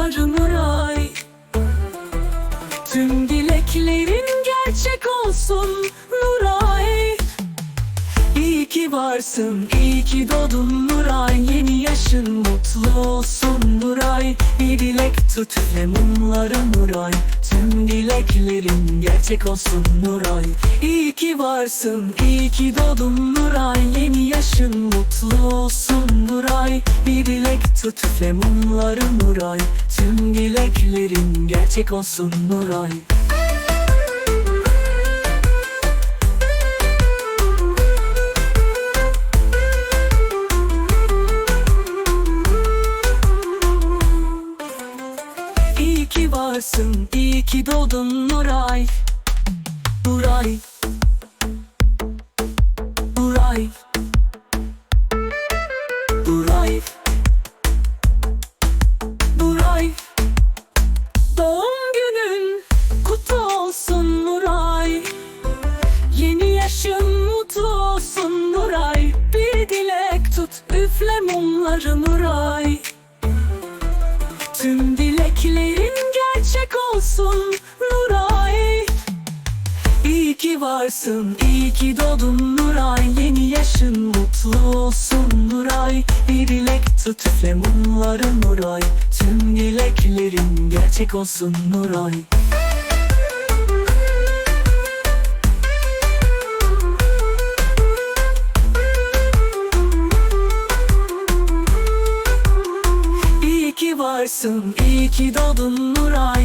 mumları Nuray Tüm dileklerin gerçek olsun Nuray. İyi ki varsın, iyi ki doğdun Nuray. Yeni yaşın mutlu olsun Nuray. Bir dilek tut ve mumları Nuray. Tüm dileklerin gerçek olsun Nuray. İyi ki varsın, iyi ki doğdun Nuray. Yeni yaşın tut ve mumları Nuray. Tüm dileklerin gerçek olsun Nuray. İyi ki varsın, iyi ki doğdun Nuray. Nuray. Nuray. Nuray tut üfle mumları Nuray Tüm dileklerin gerçek olsun Nuray. İyi ki varsın, iyi ki doğdun Nuray. Yeni yaşın mutlu olsun Nuray. Bir dilek tut ve mumları Nuray. Tüm dileklerin gerçek olsun Nuray varsın, iyi ki doğdun Nuray